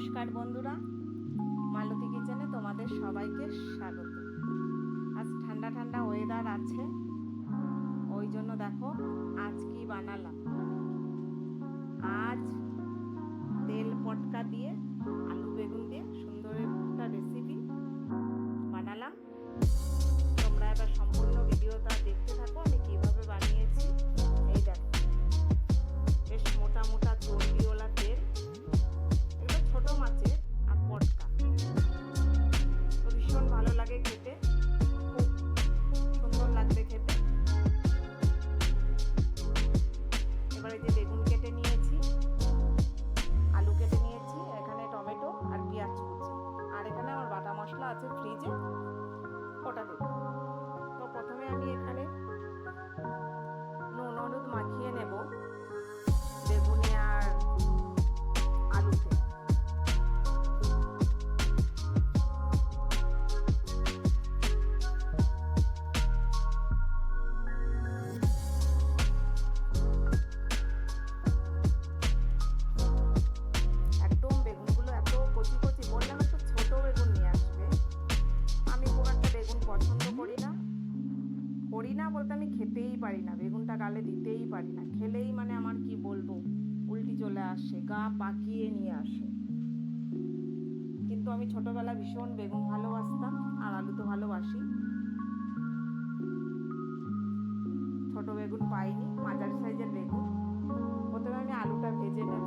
নমস্কার বন্ধুরা। মালতী কিচেনে তোমাদের সবাইকে স্বাগত। আজ ঠান্ডা ঠান্ডা ওয়েদার আছে। ওই জন্য দেখো, আজ কি বানালাম এবারে যে পারি না, বেগুনটা গালে দিতেই পারি না। খেলেই মানে আমার কি বলব? উল্টি চলে আসে, গা পাকিয়ে নিয়ে আসে। কিন্তু আমি ছোটবেলা ভীষণ বেগুন ভালোবাসতাম, আর আলু তো ভালোবাসি। ছোট বেগুন পাইনি, মাঝারি সাইজের বেগুন। প্রথমে আমি আলুটা ভেজে নেব।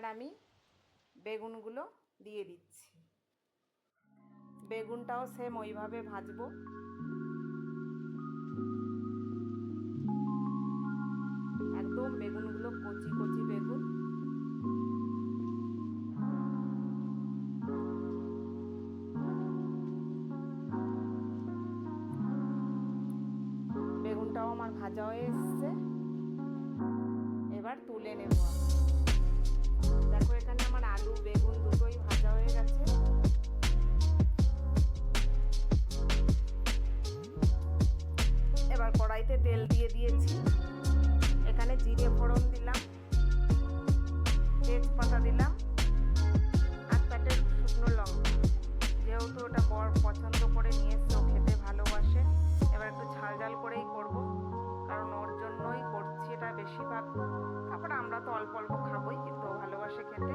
এবার আমি বেগুনগুলো দিয়ে দিচ্ছি। বেগুনটাও সেম ওইভাবে ভাজবো। একদম বেগুনগুলো কচি কচি বেগুন। বেগুনটাও আমার ভাজা হয়ে এসছে। এবার তুলে নেব আমি। তেজপাতা দিলাম, আর প্যাটের শুকনো লঙ্কা। যেহেতু ওটা বর পছন্দ করে নিয়ে এসছে ও খেতে ভালোবাসে, এবার একটু ঝাল ঝাল করেই করব, কারণ ওর জন্যই করছি এটা বেশিরভাগ। তারপরে আমরা তো অল্প অল্প খাবোই, কিন্তু ভালোবাসে খেতে।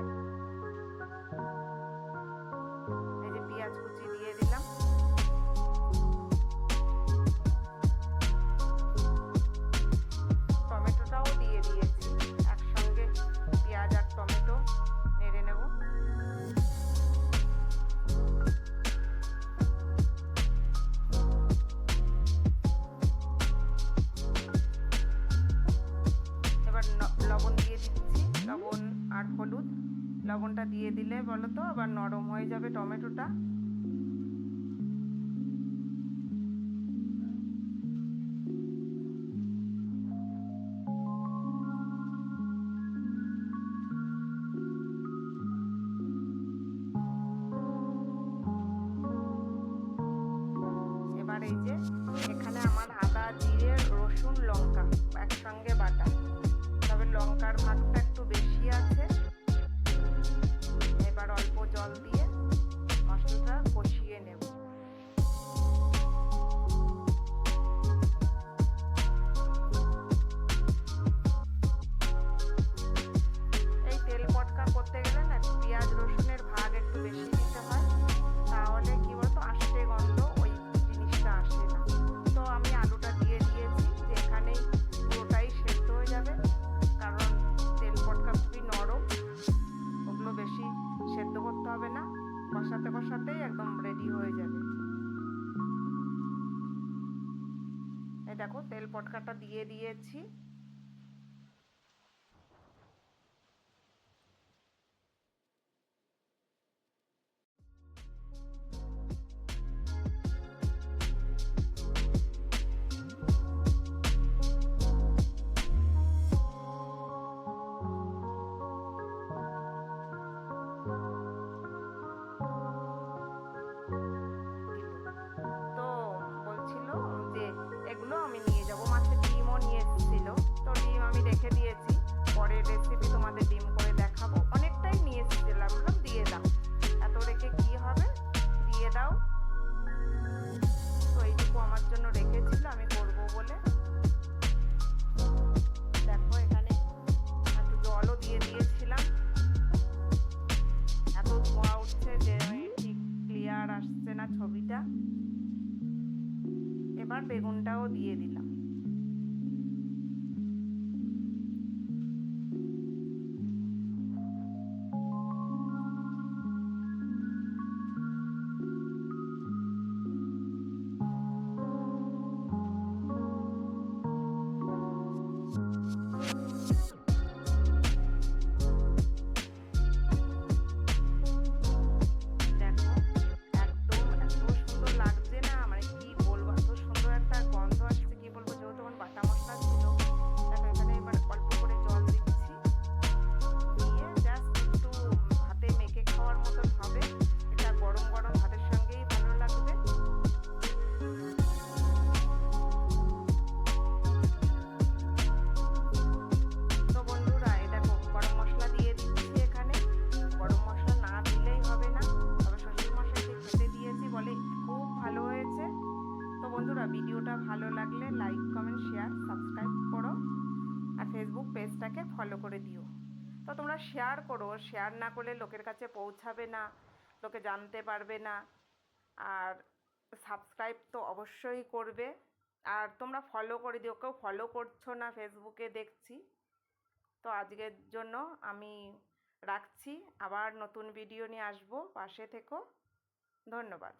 হলুদ। লবণটা দিয়ে দিলে বলো তো আবার নরম হয়ে যাবে টমেটোটা। এবার এই যে এখানে আমার আদা, জিরে, রসুন, লঙ্কা একসঙ্গে বাটা। তবে লঙ্কার ভাগটা একটু বেশি আছে। এবার অল্প জল দিয়ে মশলাটা কষিয়ে নেব। তেল পটকাটা দিয়ে দিয়েছি। রেখে দিয়েছি। পরের রেসিপি তোমাদের ডিম করে দেখাবো। অনেকটাই নিয়ে এসেছিলাম বললাম দিয়ে দাও। এত রেখে কি হবে? দিয়ে দাও। তো এইটুকু আমার জন্য রেখেছিল, আমি করব বলে। দেখো এখানে একটু জলও দিয়ে দিয়েছিলাম। এত ধোঁয়া উঠছে যে ঠিক ক্লিয়ার আসছে না ছবিটা। এবার বেগুনটাও দিয়ে দিলাম। পেজটাকে ফলো করে দিও। তো তোমরা শেয়ার করো শেয়ার না করলে লোকের কাছে পৌঁছাবে না, লোকে জানতে পারবে না। আর সাবস্ক্রাইব তো অবশ্যই করবে। আর তোমরা ফলো করে দিও, কেউ ফলো করছ না ফেসবুকে দেখছি। তো আজকের জন্য আমি রাখছি, আবার নতুন ভিডিও নিয়ে আসব, পাশে থেকো। ধন্যবাদ।